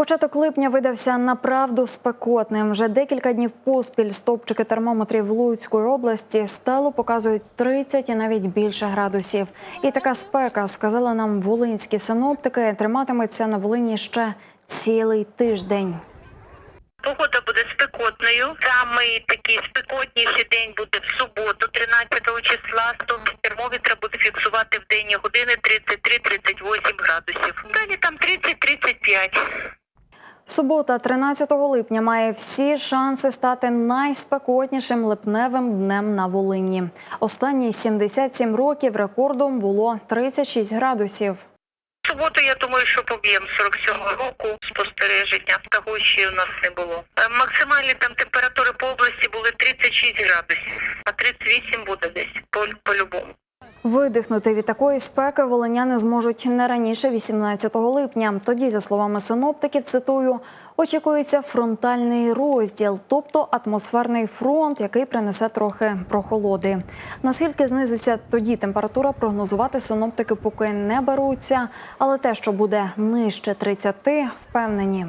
Початок липня видався направду спекотним. Вже декілька днів поспіль стовпчики термометрів Луцької області стало показують 30 і навіть більше градусів. І така спека, сказали нам волинські синоптики, триматиметься на Волині ще цілий тиждень. Погода буде спекотною. Самий такий спекотніший день буде в суботу, 13 числа. Стовпчик термометра буде фіксувати в денні години 33-38 градусів. Далі там 30-35. Субота, 13 липня, має всі шанси стати найспекотнішим липневим днем на Волині. Останні 77 років рекордом було 36 градусів. Суботу, я думаю, що поб'ємо 47 року спостереження. Того ще у нас не було. Е, Максимальні там температури по області були 36 градусів, а 38 буде десь по- по-любому. Видихнути від такої спеки волиняни зможуть не раніше 18 липня. Тоді, за словами синоптиків, цитую, очікується фронтальний розділ, тобто атмосферний фронт, який принесе трохи прохолоди. Наскільки знизиться тоді температура, прогнозувати синоптики поки не беруться, але те, що буде нижче 30, впевнені.